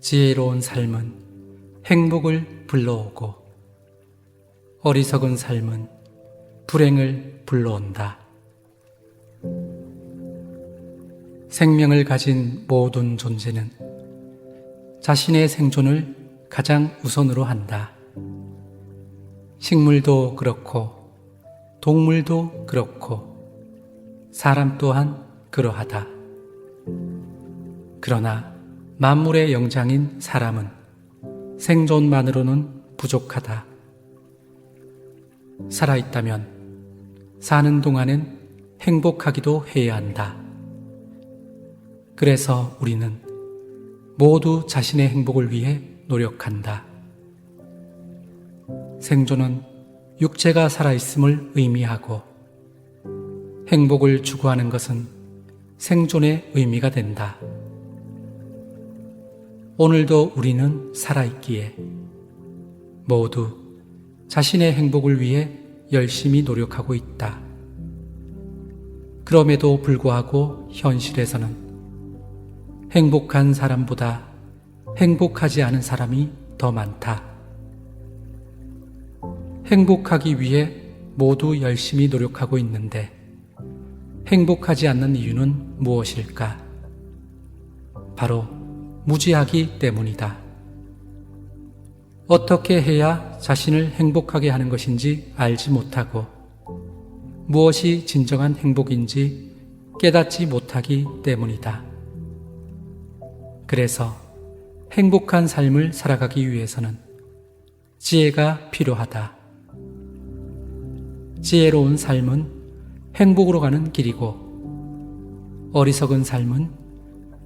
지혜로운 삶은 행복을 불러오고 어리석은 삶은 불행을 불러온다. 생명을 가진 모든 존재는 자신의 생존을 가장 우선으로 한다. 식물도 그렇고, 동물도 그렇고, 사람 또한 그러하다. 그러나 만물의 영장인 사람은 생존만으로는 부족하다. 살아있다면 사는 동안은 행복하기도 해야 한다. 그래서 우리는 모두 자신의 행복을 위해 노력한다. 생존은 육체가 살아있음을 의미하고 행복을 추구하는 것은 생존의 의미가 된다. 오늘도 우리는 살아있기에 모두 자신의 행복을 위해 열심히 노력하고 있다. 그럼에도 불구하고 현실에서는 행복한 사람보다 행복하지 않은 사람이 더 많다. 행복하기 위해 모두 열심히 노력하고 있는데 행복하지 않는 이유는 무엇일까? 바로 무지하기 때문이다. 어떻게 해야 자신을 행복하게 하는 것인지 알지 못하고 무엇이 진정한 행복인지 깨닫지 못하기 때문이다. 그래서 행복한 삶을 살아가기 위해서는 지혜가 필요하다. 지혜로운 삶은 행복으로 가는 길이고 어리석은 삶은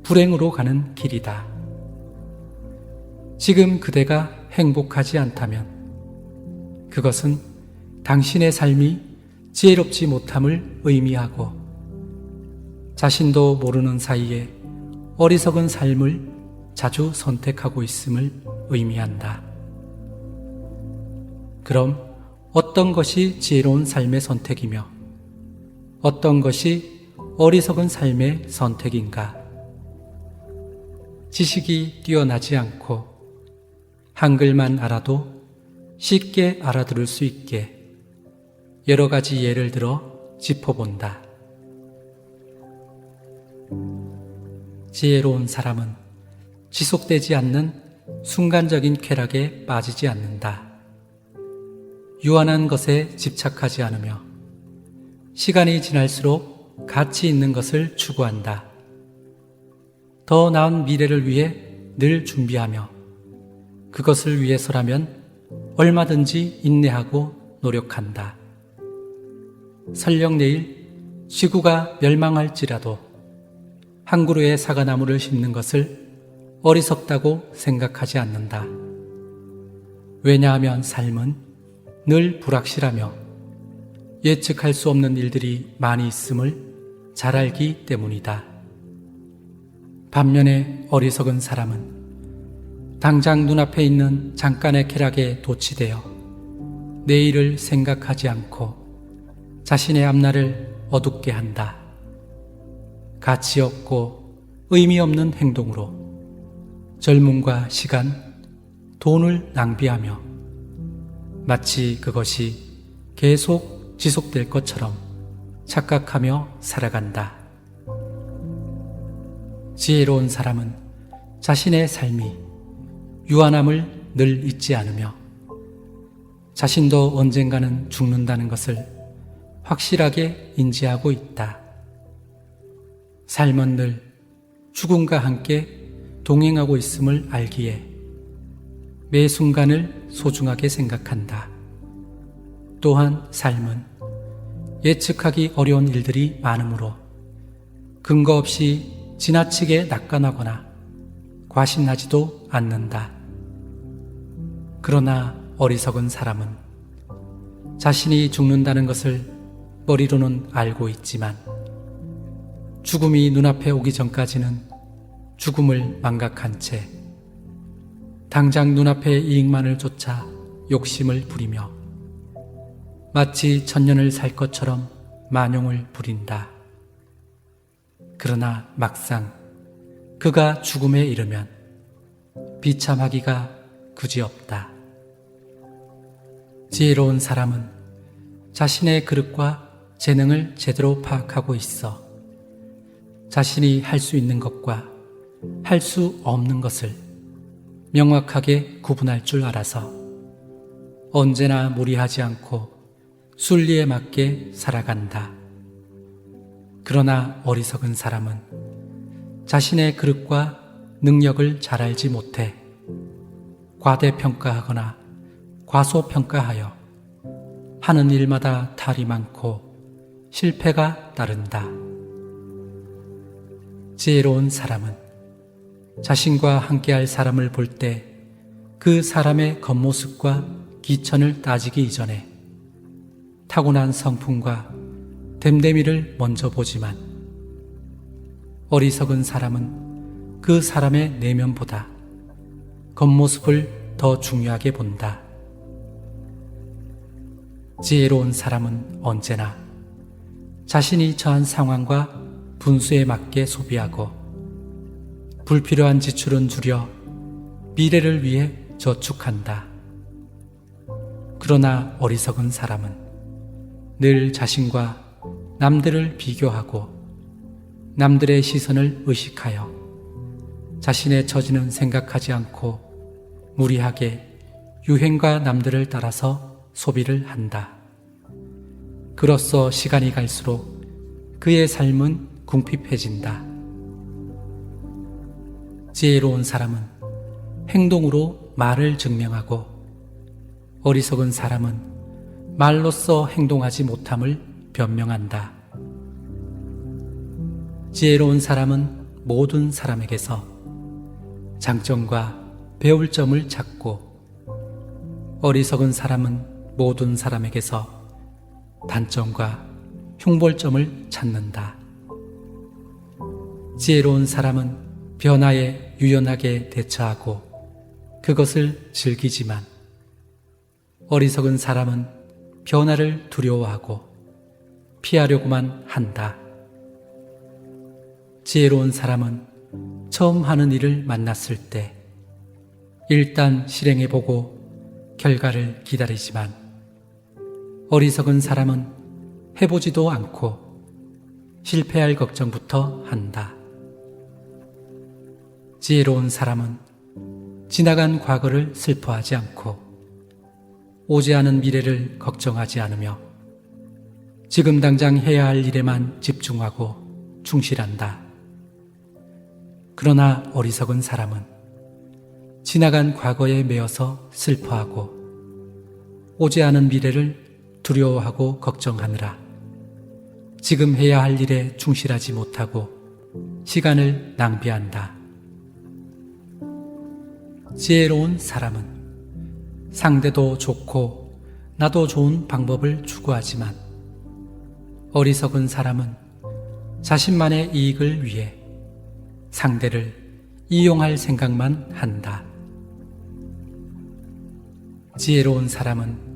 불행으로 가는 길이다. 지금 그대가 행복하지 않다면 그것은 당신의 삶이 지혜롭지 못함을 의미하고 자신도 모르는 사이에 어리석은 삶을 자주 선택하고 있음을 의미한다. 그럼 어떤 것이 지혜로운 삶의 선택이며 어떤 것이 어리석은 삶의 선택인가? 지식이 뛰어나지 않고 한글만 알아도 쉽게 알아들을 수 있게 여러 가지 예를 들어 짚어본다. 지혜로운 사람은 지속되지 않는 순간적인 쾌락에 빠지지 않는다. 유한한 것에 집착하지 않으며 시간이 지날수록 가치 있는 것을 추구한다. 더 나은 미래를 위해 늘 준비하며 그것을 위해서라면 얼마든지 인내하고 노력한다. 설령 내일 지구가 멸망할지라도 한 그루의 사과나무를 심는 것을 어리석다고 생각하지 않는다. 왜냐하면 삶은 늘 불확실하며 예측할 수 없는 일들이 많이 있음을 잘 알기 때문이다. 반면에 어리석은 사람은 당장 눈앞에 있는 잠깐의 쾌락에 도취되어 내일을 생각하지 않고 자신의 앞날을 어둡게 한다. 가치 없고 의미 없는 행동으로 젊음과 시간, 돈을 낭비하며 마치 그것이 계속 지속될 것처럼 착각하며 살아간다. 지혜로운 사람은 자신의 삶이 유한함을 늘 잊지 않으며 자신도 언젠가는 죽는다는 것을 확실하게 인지하고 있다. 삶은 늘 죽음과 함께 동행하고 있음을 알기에 매 순간을 소중하게 생각한다. 또한 삶은 예측하기 어려운 일들이 많으므로 근거 없이 지나치게 낙관하거나 과신하지도 않는다. 그러나 어리석은 사람은 자신이 죽는다는 것을 머리로는 알고 있지만 죽음이 눈앞에 오기 전까지는 죽음을 망각한 채 당장 눈앞의 이익만을 쫓아 욕심을 부리며 마치 천년을 살 것처럼 만용을 부린다. 그러나 막상 그가 죽음에 이르면 비참하기가 그지없다. 지혜로운 사람은 자신의 그릇과 재능을 제대로 파악하고 있어 자신이 할 수 있는 것과 할 수 없는 것을 명확하게 구분할 줄 알아서 언제나 무리하지 않고 순리에 맞게 살아간다. 그러나 어리석은 사람은 자신의 그릇과 능력을 잘 알지 못해 과대평가하거나 과소평가하여 하는 일마다 탈이 많고 실패가 따른다. 지혜로운 사람은 자신과 함께할 사람을 볼 때 그 사람의 겉모습과 기천을 따지기 이전에 타고난 성품과 됨됨이를 먼저 보지만 어리석은 사람은 그 사람의 내면보다 겉모습을 더 중요하게 본다. 지혜로운 사람은 언제나 자신이 처한 상황과 분수에 맞게 소비하고 불필요한 지출은 줄여 미래를 위해 저축한다. 그러나 어리석은 사람은 늘 자신과 남들을 비교하고 남들의 시선을 의식하여 자신의 처지는 생각하지 않고 무리하게 유행과 남들을 따라서 소비를 한다. 그로써 시간이 갈수록 그의 삶은 궁핍해진다. 지혜로운 사람은 행동으로 말을 증명하고 어리석은 사람은 말로써 행동하지 못함을 변명한다. 지혜로운 사람은 모든 사람에게서 장점과 배울 점을 찾고 어리석은 사람은 모든 사람에게서 단점과 흉볼점을 찾는다. 지혜로운 사람은 변화에 유연하게 대처하고 그것을 즐기지만 어리석은 사람은 변화를 두려워하고 피하려고만 한다. 지혜로운 사람은 처음 하는 일을 만났을 때 일단 실행해보고 결과를 기다리지만 어리석은 사람은 해보지도 않고 실패할 걱정부터 한다. 지혜로운 사람은 지나간 과거를 슬퍼하지 않고 오지 않은 미래를 걱정하지 않으며 지금 당장 해야 할 일에만 집중하고 충실한다. 그러나 어리석은 사람은 지나간 과거에 매여서 슬퍼하고 오지 않은 미래를 두려워하고 걱정하느라 지금 해야 할 일에 충실하지 못하고 시간을 낭비한다. 지혜로운 사람은 상대도 좋고 나도 좋은 방법을 추구하지만 어리석은 사람은 자신만의 이익을 위해 상대를 이용할 생각만 한다. 지혜로운 사람은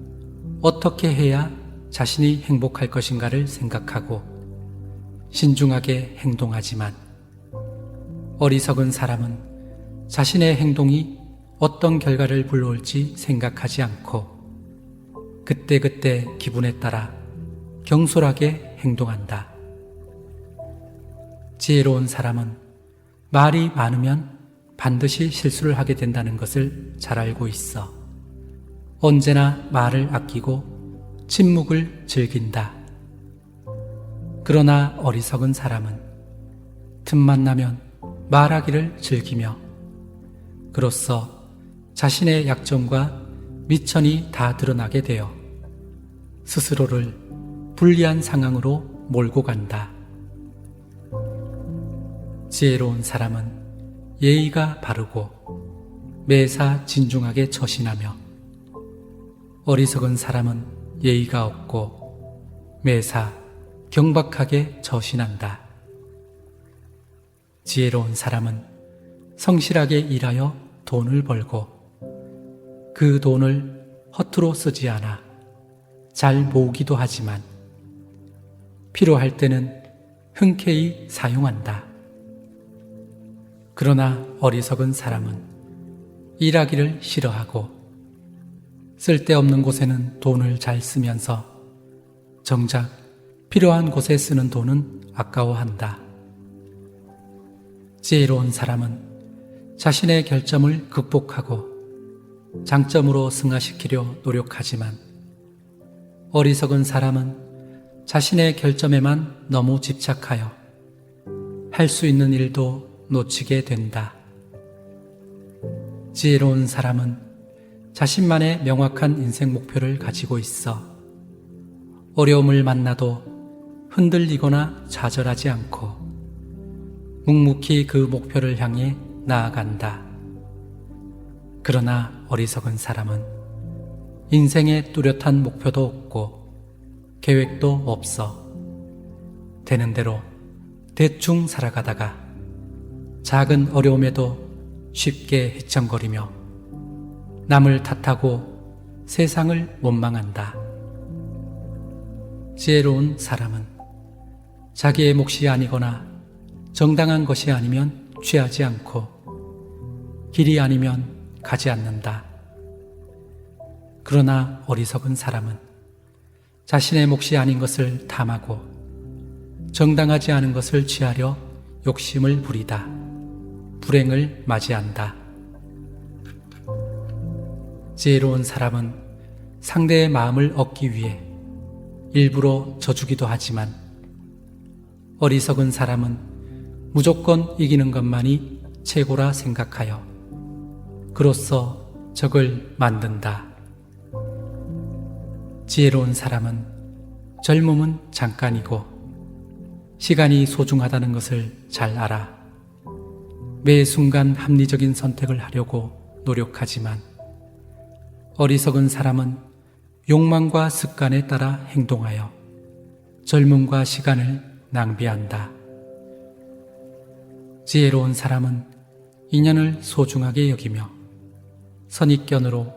어떻게 해야 자신이 행복할 것인가를 생각하고 신중하게 행동하지만 어리석은 사람은 자신의 행동이 어떤 결과를 불러올지 생각하지 않고 그때그때 기분에 따라 경솔하게 행동한다. 지혜로운 사람은 말이 많으면 반드시 실수를 하게 된다는 것을 잘 알고 있어. 언제나 말을 아끼고 침묵을 즐긴다. 그러나 어리석은 사람은 틈만 나면 말하기를 즐기며 그로써 자신의 약점과 미천이 다 드러나게 되어 스스로를 불리한 상황으로 몰고 간다. 지혜로운 사람은 예의가 바르고 매사 진중하게 처신하며 어리석은 사람은 예의가 없고 매사 경박하게 처신한다. 지혜로운 사람은 성실하게 일하여 돈을 벌고 그 돈을 허투루 쓰지 않아 잘 모으기도 하지만 필요할 때는 흔쾌히 사용한다. 그러나 어리석은 사람은 일하기를 싫어하고 쓸데없는 곳에는 돈을 잘 쓰면서 정작 필요한 곳에 쓰는 돈은 아까워한다. 지혜로운 사람은 자신의 결점을 극복하고 장점으로 승화시키려 노력하지만 어리석은 사람은 자신의 결점에만 너무 집착하여 할 수 있는 일도 놓치게 된다. 지혜로운 사람은 자신만의 명확한 인생 목표를 가지고 있어 어려움을 만나도 흔들리거나 좌절하지 않고 묵묵히 그 목표를 향해 나아간다. 그러나 어리석은 사람은 인생에 뚜렷한 목표도 없고 계획도 없어 되는 대로 대충 살아가다가 작은 어려움에도 쉽게 헤청거리며 남을 탓하고 세상을 원망한다. 지혜로운 사람은 자기의 몫이 아니거나 정당한 것이 아니면 취하지 않고 길이 아니면 가지 않는다. 그러나 어리석은 사람은 자신의 몫이 아닌 것을 탐하고 정당하지 않은 것을 취하려 욕심을 부리다. 불행을 맞이한다. 지혜로운 사람은 상대의 마음을 얻기 위해 일부러 져주기도 하지만 어리석은 사람은 무조건 이기는 것만이 최고라 생각하여 그로써 적을 만든다. 지혜로운 사람은 젊음은 잠깐이고 시간이 소중하다는 것을 잘 알아. 매 순간 합리적인 선택을 하려고 노력하지만 어리석은 사람은 욕망과 습관에 따라 행동하여 젊음과 시간을 낭비한다. 지혜로운 사람은 인연을 소중하게 여기며 선입견으로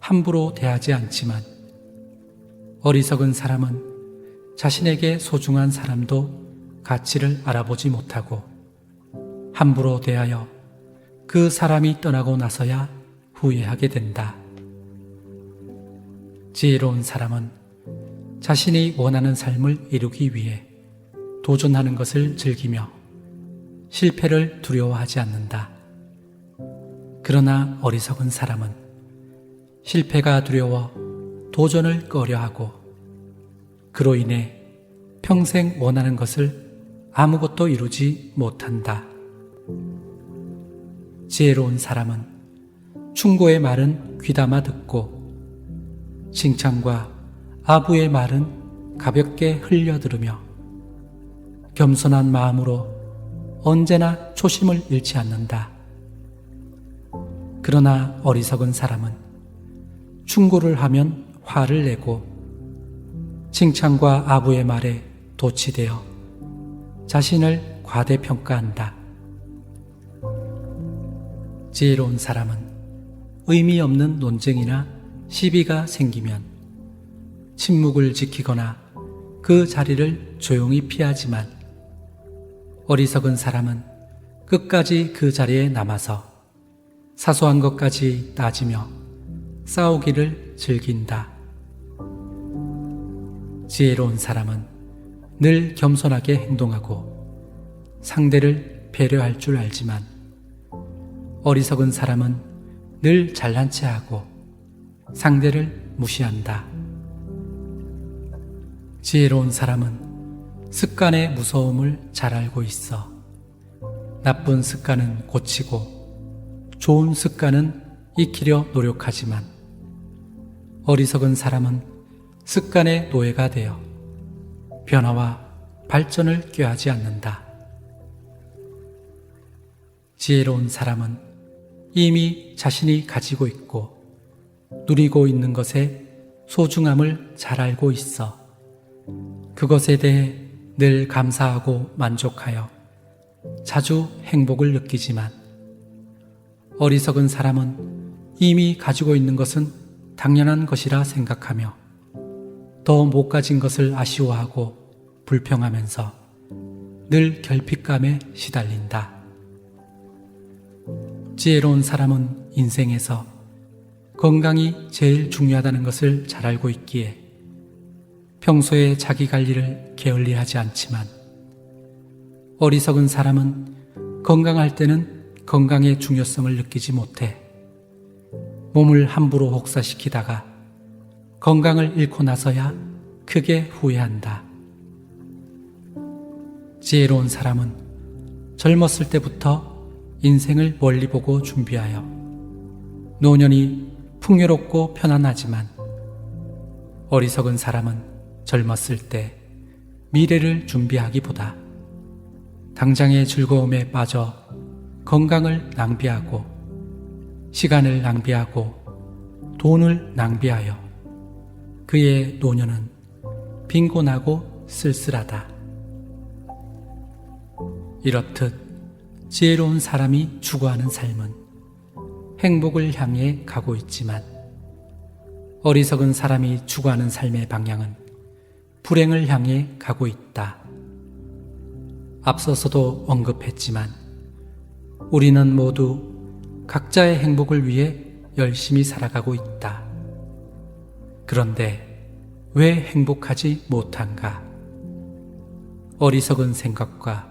함부로 대하지 않지만 어리석은 사람은 자신에게 소중한 사람도 가치를 알아보지 못하고 함부로 대하여 그 사람이 떠나고 나서야 후회하게 된다. 지혜로운 사람은 자신이 원하는 삶을 이루기 위해 도전하는 것을 즐기며 실패를 두려워하지 않는다. 그러나 어리석은 사람은 실패가 두려워 도전을 꺼려하고 그로 인해 평생 원하는 것을 아무것도 이루지 못한다. 지혜로운 사람은 충고의 말은 귀담아 듣고 칭찬과 아부의 말은 가볍게 흘려들으며 겸손한 마음으로 언제나 초심을 잃지 않는다. 그러나 어리석은 사람은 충고를 하면 화를 내고 칭찬과 아부의 말에 도취되어 자신을 과대평가한다. 지혜로운 사람은 의미 없는 논쟁이나 시비가 생기면 침묵을 지키거나 그 자리를 조용히 피하지만 어리석은 사람은 끝까지 그 자리에 남아서 사소한 것까지 따지며 싸우기를 즐긴다. 지혜로운 사람은 늘 겸손하게 행동하고 상대를 배려할 줄 알지만 어리석은 사람은 늘 잘난 체 하고 상대를 무시한다. 지혜로운 사람은 습관의 무서움을 잘 알고 있어 나쁜 습관은 고치고 좋은 습관은 익히려 노력하지만 어리석은 사람은 습관의 노예가 되어 변화와 발전을 꾀하지 않는다. 지혜로운 사람은 이미 자신이 가지고 있고 누리고 있는 것의 소중함을 잘 알고 있어 그것에 대해 늘 감사하고 만족하여 자주 행복을 느끼지만 어리석은 사람은 이미 가지고 있는 것은 당연한 것이라 생각하며 더 못 가진 것을 아쉬워하고 불평하면서 늘 결핍감에 시달린다. 지혜로운 사람은 인생에서 건강이 제일 중요하다는 것을 잘 알고 있기에 평소에 자기 관리를 게을리 하지 않지만 어리석은 사람은 건강할 때는 건강의 중요성을 느끼지 못해 몸을 함부로 혹사시키다가 건강을 잃고 나서야 크게 후회한다. 지혜로운 사람은 젊었을 때부터 인생을 멀리 보고 준비하여 노년이 풍요롭고 편안하지만 어리석은 사람은 젊었을 때 미래를 준비하기보다 당장의 즐거움에 빠져 건강을 낭비하고 시간을 낭비하고 돈을 낭비하여 그의 노년은 빈곤하고 쓸쓸하다. 이렇듯 지혜로운 사람이 추구하는 삶은 행복을 향해 가고 있지만 어리석은 사람이 추구하는 삶의 방향은 불행을 향해 가고 있다. 앞서서도 언급했지만 우리는 모두 각자의 행복을 위해 열심히 살아가고 있다. 그런데 왜 행복하지 못한가? 어리석은 생각과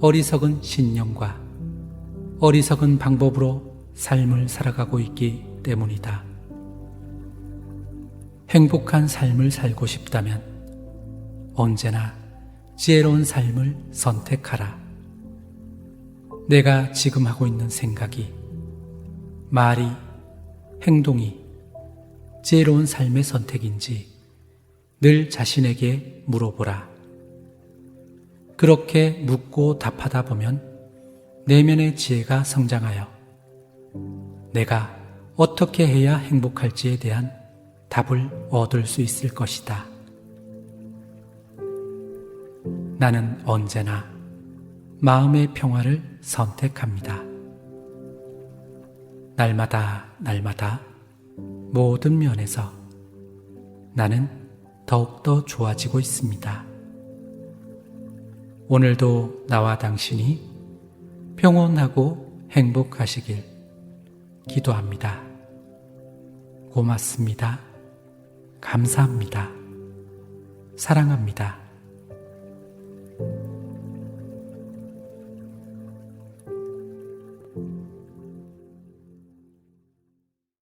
어리석은 신념과 어리석은 방법으로 삶을 살아가고 있기 때문이다. 행복한 삶을 살고 싶다면 언제나 지혜로운 삶을 선택하라. 내가 지금 하고 있는 생각이, 말이, 행동이 지혜로운 삶의 선택인지 늘 자신에게 물어보라. 그렇게 묻고 답하다 보면 내면의 지혜가 성장하여 내가 어떻게 해야 행복할지에 대한 답을 얻을 수 있을 것이다. 나는 언제나 마음의 평화를 선택합니다. 날마다, 날마다 모든 면에서 나는 더욱더 좋아지고 있습니다. 오늘도 나와 당신이 평온하고 행복하시길 기도합니다. 고맙습니다. 감사합니다. 사랑합니다.